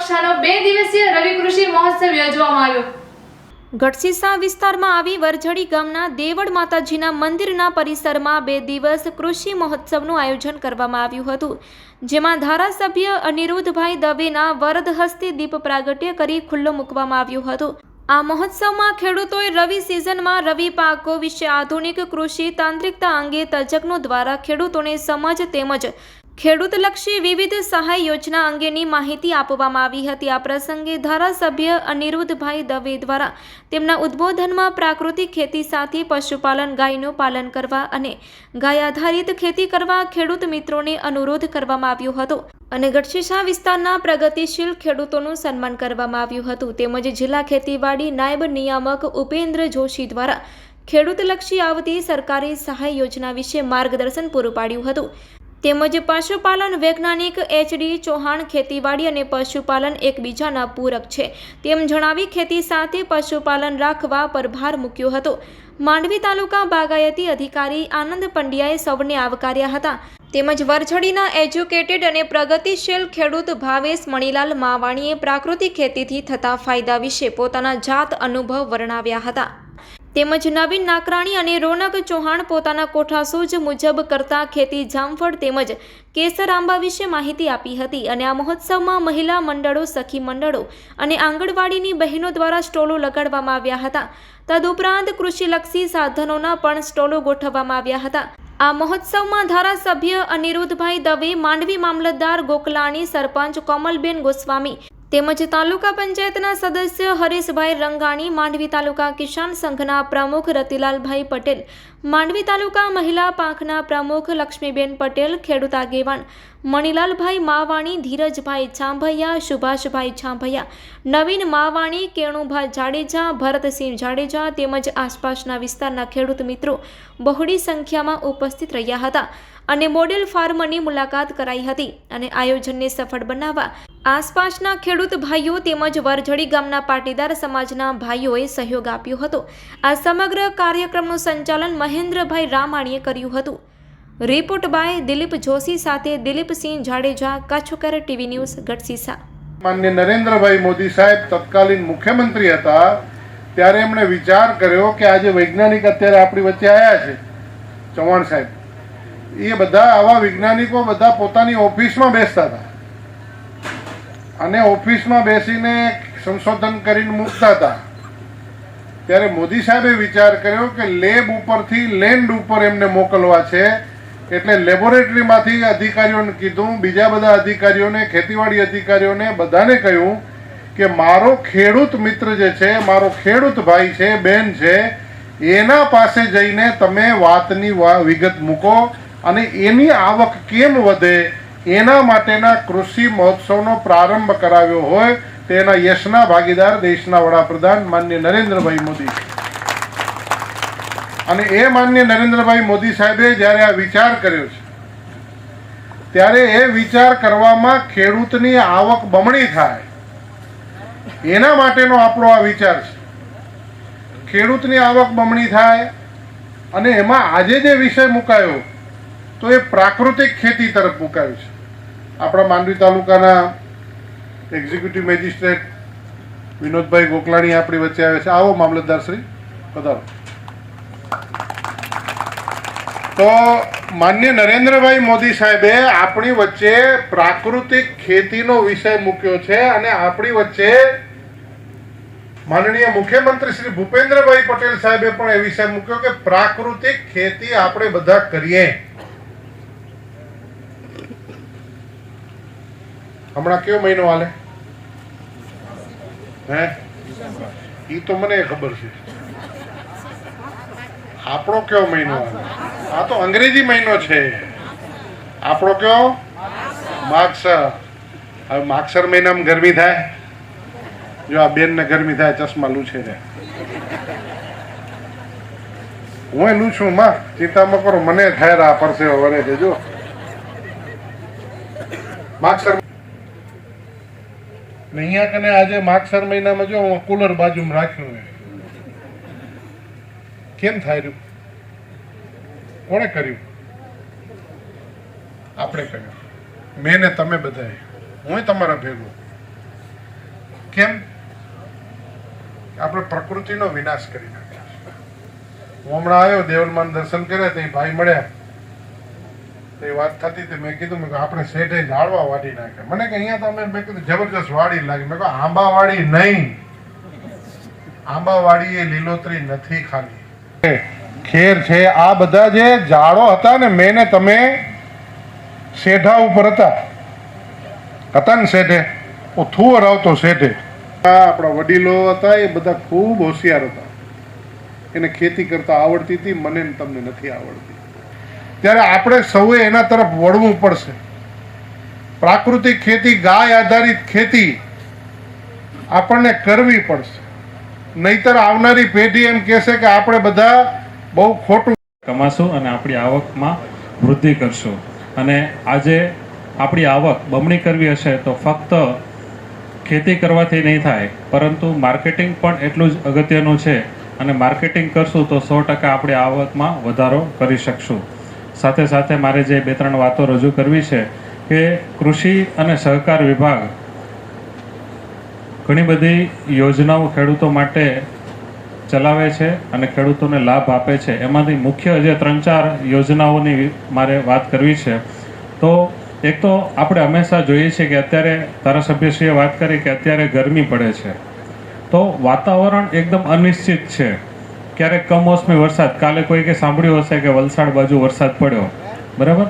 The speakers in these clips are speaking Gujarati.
કક્ષાનો બે દિવસીય રવિ કૃષિ મહોત્સવ યોજવામાં આવ્યો. ગઢસીસા વિસ્તારમાં આવી વરઝડી ગામના દેવળ માતાજીના મંદિરના પરિસરમાં બે દિવસ કૃષિ મહોત્સવનું આયોજન કરવામાં આવ્યું હતું, જેમાં ધારાસભ્ય અનિરુદ્ધભાઈ દવેના વરદ હસ્તે દીપ પ્રાગટ્ય કરી ખુલ્લો મૂકવામાં આવ્યું હતું. આ મહોત્સવમાં ખેડૂતોએ રવિ સિઝનમાં રવિ પાકો વિશે આધુનિક કૃષિ તાંત્રિકતા અંગે તજજ્ઞો દ્વારા ખેડૂતોને સમજ તેમજ ખેડૂતલક્ષી વિવિધ સહાય યોજના અંગેની માહિતી આપવામાં આવી હતી. આ પ્રસંગે ધારાસભ્ય અનિરુદ્ધભાઈ દવે દ્વારા તેમના ઉદ્બોધનમાં પ્રાકૃતિક ખેતી સાથે પશુપાલન, ગાયનું પાલન કરવા અને ગાય આધારિત ખેતી કરવા ખેડૂત મિત્રોને અનુરોધ કરવામાં આવ્યો હતો અને ગઢશીશા વિસ્તારના પ્રગતિશીલ ખેડૂતોનું સન્માન કરવામાં આવ્યું હતું. તેમજ જિલ્લા ખેતીવાડી નાયબ નિયામક ઉપેન્દ્ર જોશી દ્વારા ખેડૂતલક્ષી આવતી સરકારી સહાય યોજના વિશે માર્ગદર્શન પૂરું પાડ્યું હતું. તેમજ પશુપાલન વૈજ્ઞાનિક એચડી ચૌહાણ ખેતીવાડી અને પશુપાલન એકબીજાના પૂરક છે. તેમ જણાવી ખેતી સાથે પશુપાલન રાખવા પર ભાર મૂક્યો હતો. માંડવી તાલુકા બાગાયતી અધિકારી આનંદ પંડ્યાએ સૌને આવકાર્યા હતા. તેમજ વરછડીના એજ્યુકેટેડ અને પ્રગતિશીલ ખેડૂત ભાવેશ મણીલાલ માવાણીએ પ્રાકૃતિક ખેતીથી થતા ફાયદા વિશે પોતાના જાત અનુભવ વર્ણવ્યા હતા. તેમજ નવીન નાકરાણી અને રોનક ચૌહાણ પોતાના કોઠાસૂઝ મુજબ કરતા ખેતી જામફળ તેમજ કેસર આંબા વિશે માહિતી આપી હતી અને આ મહોત્સવમાં મહિલા મંડળો, સખી મંડળો અને આંગણવાડીની બહેનો દ્વારા સ્ટોલો લગાડવામાં આવ્યા હતા. તદુપરાંત કૃષિલક્ષી સાધનોના પણ સ્ટોલો ગોઠવવામાં આવ્યા હતા. આ મહોત્સવમાં ધારાસભ્ય અનિરુદ્ધભાઈ દવે, માંડવી મામલતદાર ગોકલાણી સરપંચ કોમલબેન ગોસ્વામી તેમજ તાલુકા પંચાયતના સદસ્ય હરેશભાઈ રંગાણી, માંડવી તાલુકા કિસાન સંઘના પ્રમુખ રતિલાલભાઈ પટેલ, માંડવી તાલુકા મહિલા પાંખના પ્રમુખ લક્ષ્મીબેન પટેલ, ખેડૂત આગેવાન મણિલાલભાઈ માવાણી, ધીરજભાઈ છાંભૈયા સુભાષભાઈ છાંભૈયા નવીન માવાણી કેણુભાઈ જાડેજા, ભરતસિંહ જાડેજા તેમજ આસપાસના વિસ્તારના ખેડૂત મિત્રો બહોળી સંખ્યામાં ઉપસ્થિત રહ્યા હતા અને મોડેલ ફાર્મની મુલાકાત કરાઈ હતી અને આયોજનને સફળ બનાવવા આસપાસના ખેડૂત ભાઈઓ તેમજ વરઝડી ગામના પાટીદાર સમાજના ભાઈઓએ સહયોગ આપ્યો હતો. આ સમગ્ર કાર્યક્રમનું સંચાલન મહેન્દ્રભાઈ રામાણીએ કર્યું હતું. રિપોર્ટ બાય દિલીપ જોશી સાથે દિલીપસિંહ જાડેજા, કાછોકર ટીવી ન્યૂઝ ગઢસીસા માન્ય નરેન્દ્રભાઈ મોદી સાહેબ તત્કાલીન મુખ્યમંત્રી હતા. ત્યારે એમણે વિચાર કર્યો કે આજે વૈજ્ઞાનિક અત્યારે આપણી વચ્ચે આવ્યા છે, ચૌહાણ સાહેબ. એ બધા આવા વૈજ્ઞાનિકો બધા પોતાની ઓફિસમાં બેસતા હતા. અને ઓફિસમાં બેસીને સંશોધન કરીને મૂકતા હતા. ત્યારે મોદી સાહેબે વિચાર કર્યો કે લેબ ઉપરથી લેન્ડ ઉપર એમને મોકલવા છે, એટલે લેબોરેટરીમાંથી અધિકારીઓને કીધું, બીજા બધા અધિકારીઓને, ખેતીવાડી અધિકારીઓને બધાને કહ્યું કે મારો ખેડૂત મિત્ર જે છે, મારો ખેડૂત ભાઈ છે, બેન છે, એના પાસે જઈને તમે વાતની વિગત મૂકો અને એની આવક કેમ વધે એના માટેના કૃષિ મહોત્સવનો પ્રારંભ કરાવ્યો હોય તેના યશના ભાગીદાર દેશના વડાપ્રધાન માન્ય નરેન્દ્રભાઈ મોદી. અને એ માન્ય નરેન્દ્રભાઈ મોદી સાહેબે જ્યારે આ વિચાર કર્યો છે, ત્યારે એ વિચાર કરવામાં ખેડૂતની આવક બમણી થાય. એના માટેનો આપણો આ વિચાર છે. ખેડૂતની આવક બમણી થાય અને એમાં આજે જે વિષય મુકાયો તો એ પ્રાકૃતિક ખેતી તરફ મુકાયો છે. આપણા માંડવી તાલુકાના એક્ઝિક્યુટિવ મેજિસ્ટ્રેટ વિનોદભાઈ ગોકલાણી આપણી વચ્ચે આવે છે. આવો મામલતદાર શ્રી, પધારો. તો માન્ય નરેન્દ્રભાઈ મોદી સાહેબે આપણી વચ્ચે પ્રાકૃતિક ખેતીનો વિષય મૂક્યો છે અને આપણી વચ્ચે માનનીય મુખ્યમંત્રી શ્રી ભૂપેન્દ્રભાઈ પટેલ સાહેબે પણ એ વિષય મૂક્યો કે પ્રાકૃતિક ખેતી આપણે બધા કરીએ. હમણાં કયો મહિનો હાલે? હે? એ તો મને ખબર છે. આપણો કયો મહિનો હાલે? આ તો અંગ્રેજી મહિનો છે. આપણો કયો? માગસર. હવે માગસર મહિનામાં ગરમી થાય? જો આ બેન ને ગરમી થાય, ચશ્મા લૂછે રે હું લૂં છું માં. ચિંતા કરો, મને થાય આ પરસેવો વરે છે, જો. માગસર ને અહીંયા કને આજે માગસર મહિનામાં જો હું કુલર બાજુમાં રાખ્યું કેમ થાય રહ્યું? કોણે કર્યું? આપણે કર્યું. મેં ને તમે બધાએ. હું તમારા ભેગું. કેમ? આપણે પ્રકૃતિનો વિનાશ કરી નાખ્યો હું હમણાં આવ્યો, દેવલમાન દર્શન કર્યા ત્યાં ભાઈ મળ્યા. તો એ વાત થતી હતી. મેં કીધું મેં આપણે શેઠે ઝાડવા વાળી નાખ્યા. મને કે અહીંયા તો અમે મેં કીધું જબરજસ્ત વાડી લાગી. મેં કહ્યું આંબા વાડી નહીં. આંબા વાડી એ લીલોતરી નથી ખાલી. ખેર છે આ બધા જે ઝાડો હતા ને મેં ને તમે શેઢા ઉપર હતા. હતા ને શેઠે ઓ થુવર આવતો શેઠે આપણા વડીલો હતા એ બધા ખૂબ હોશિયાર હતા. એને ખેતી કરતા આવડતી હતી મને તમને નથી આવડતી. ત્યારે આપણે સૌએ એના તરફ વળવું પડશે. પ્રાકૃતિક ખેતી, ગાય આધારિત ખેતી આપણને કરવી પડશે. નહીતર આવનારી પેઢી એમ કહેશે કે આપણે બધા બહુ ખોટું કમાશું અને આપણી આવકમાં વૃદ્ધિ કરશું. અને આજે આપણી આવક બમણી કરવી હશે તો ફક્ત ખેતી કરવાથી નહીં થાય, પરંતુ માર્કેટિંગ પણ એટલું જ અગત્યનું છે. અને માર્કેટિંગ કરશું તો સો ટકા આપણી આવકમાં વધારો કરી શકશું. સાથે સાથે મારે જે બે ત્રણ વાતો રજૂ કરવી છે કે કૃષિ અને સહકાર વિભાગ ઘણી બધી યોજનાઓ ખેડૂતો માટે ચલાવે છે અને ખેડૂતોને લાભ આપે છે. એમાંથી મુખ્ય જે ત્રણ ચાર યોજનાઓની મારે વાત કરવી છે. તો એક તો આપણે હંમેશા જોઈએ છીએ કે અત્યારે ધારાસભ્યશ્રીએ વાત કરી કે અત્યારે ગરમી પડે છે. તો વાતાવરણ એકદમ અનિશ્ચિત છે. ક્યારેક કમોસમી વરસાદ, કાલે કોઈ કે સાંભળ્યું હશે કે વલસાડ બાજુ વરસાદ પડ્યો, બરાબર?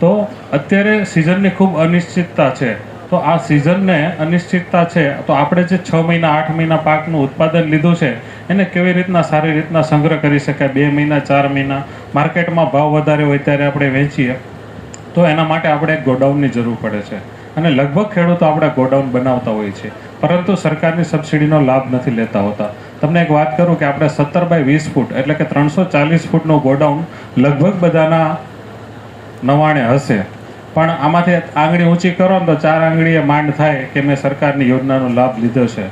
તો અત્યારે સિઝનની ખૂબ અનિશ્ચિતતા છે. તો આ સિઝનને અનિશ્ચિતતા છે, તો આપણે જે છ મહિના, આઠ મહિના પાકનું ઉત્પાદન લીધું છે, એને કેવી રીતના સારી રીતના સંગ્રહ કરી શકાય? બે મહિના, ચાર મહિના? માર્કેટમાં ભાવ વધારે હોય ત્યારે આપણે વેચીએ. તો એના માટે આપણે ગોડાઉનની જરૂર પડે છે. અને લગભગ ખેડૂતો આપણે ગોડાઉન બનાવતા હોઈએ છીએ પરંતુ સરકારની સબસિડીનો લાભ નથી લેતા હોતા. તમને એક વાત કરું કે આપણે સત્તર બાય વીસ ફૂટ, એટલે કે ત્રણસો ચાલીસ ફૂટનું ગોડાઉન લગભગ બધાના નવાણે હશે. પણ આમાંથી આંગળી ઊંચી કરો ને તો ચાર આંગળીએ માંડ થાય કે મેં સરકારની યોજનાનો લાભ લીધો છે.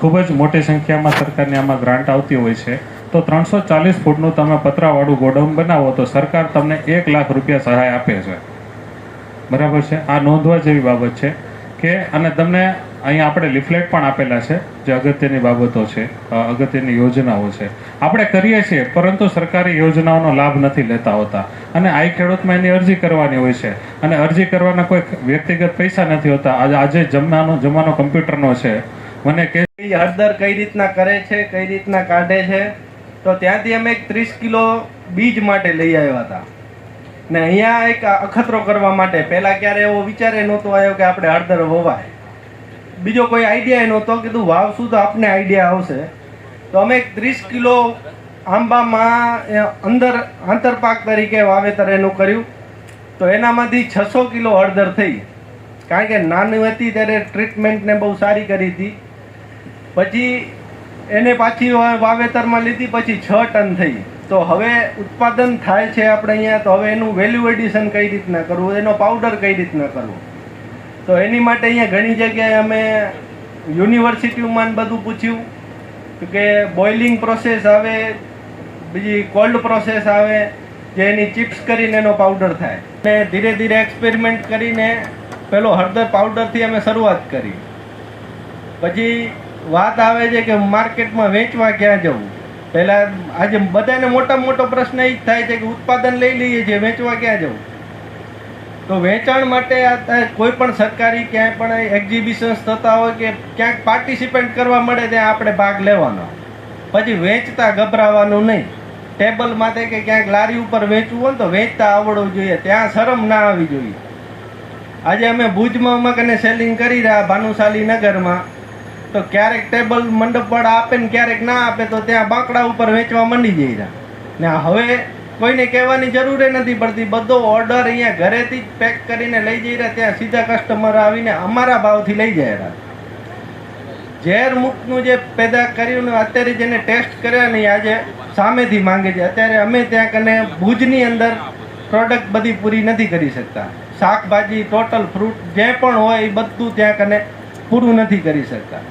ખૂબ જ મોટી સંખ્યામાં સરકારની આમાં ગ્રાન્ટ આવતી હોય છે. તો ત્રણસો ચાલીસ ફૂટનું તમે પતરાવાળું ગોડાઉન બનાવો તો સરકાર તમને એક લાખ રૂપિયા સહાય આપે છે. બરાબર છે? આ નોંધવા જેવી બાબત છે કે, અને તમને અહીંયા આપણે લિફલેટ પણ આપેલા છે, જે અગત્યની બાબતો છે અગત્યની યોજનાઓ છે. આપણે કરીએ છીએ, પરંતુ સરકારી યોજનાઓનો લાભ નથી લેતા હોતા. અને આઈ ખેડૂતમાં એની અરજી કરવાની હોય છે. અને અરજી કરવાના કોઈ વ્યક્તિગત પૈસા નથી હોતા. આજે આજે જમવાનો જમાનો કમ્પ્યુટરનો છે. મને કે હળદર કઈ રીતના કરે છે, કઈ રીતના કાઢે છે? તો ત્યાંથી અમે એક ત્રીસ કિલો બીજ માટે લઈ આવ્યા હતા. ને અહીંયા એક અખતરો કરવા માટે. પહેલાં ક્યારે એવો વિચારે નહોતો આવ્યો કે આપણે હળદર વવાય. બીજો કોઈ આઈડિયા નહોતો કીધું વાવશું તો આપને આઈડિયા આવશે? તો અમે ત્રીસ કિલો આંબામાં અંદર, આંતરપાક તરીકે વાવેતર એનું કર્યું. તો એનામાંથી છસો કિલો હળદર થઈ. કારણ કે નાની હતી ત્યારે ટ્રીટમેન્ટને બહુ સારી કરી હતી. પછી એને પાછી વાવેતરમાં લીધી, પછી છ ટન થઈ. તો હવે ઉત્પાદન થાય છે આપણે અહીંયા, તો હવે એનું વેલ્યુ એડિશન કઈ રીતના કરવું? એનો પાવડર કઈ રીતના કરવો? તો એની માટે અહીંયા ઘણી જગ્યાએ અમે યુનિવર્સિટીમાં ને બધું પૂછ્યું કે બોઇલિંગ પ્રોસેસ આવે, બીજી કોલ્ડ પ્રોસેસ આવે, જે એની ચિપ્સ કરીને એનો પાવડર થાય. અને ધીરે ધીરે એક્સપેરિમેન્ટ કરીને પેલો હળદર પાવડરથી અમે શરૂઆત કરી. પછી વાત આવે છે કે માર્કેટમાં વેચવા ક્યાં જવું? પહેલાં આજે બધાને મોટામાં મોટો પ્રશ્ન એ જ થાય છે કે ઉત્પાદન લઈ લઈએ છીએ, વેચવા ક્યાં જવું? તો વેચાણ માટે આ કોઈ પણ સરકારી ક્યાંય પણ એક્ઝિબિશન્સ થતા હોય કે ક્યાંક પાર્ટિસિપેટ કરવા મળે ત્યાં આપણે ભાગ લેવાનો. પછી વેચતા ગભરાવાનું નહીં. ટેબલ માથે કે ક્યાંક લારી ઉપર વેચવું હોય તો વેચતા આવડવું જોઈએ. ત્યાં શરમ ના આવી જોઈએ. આજે અમે ભુજમાં મગને સેલિંગ કરી રહ્યા ભાનુશાલી નગરમાં. તો ક્યારેક ટેબલ મંડપ મંડપવાળા આપે ને ક્યારેક ના આપે તો ત્યાં બાંકડા ઉપર વેચવા મંડી જઈ રહ્યા. ને હવે કોઈને કહેવાની જરૂર નથી પડતી. બધો ઓર્ડર અહીંયા ઘરેથી જ પેક કરીને લઈ જઈ રહ્યા, ત્યાં સીધા કસ્ટમર આવીને અમારા ભાવથી લઈ જાય રહ્યા ઝેર મુક્તનું જે પેદા કર્યું અત્યારે જેને ટેસ્ટ કર્યા નહીં આજે સામેથી માંગે છે. અત્યારે અમે ત્યાં કને ભુજની અંદર પ્રોડક્ટ બધી પૂરી નથી કરી શકતા. શાકભાજી ટોટલ ફ્રૂટ જે પણ હોય એ બધું ત્યાં કને પૂરું નથી કરી શકતા.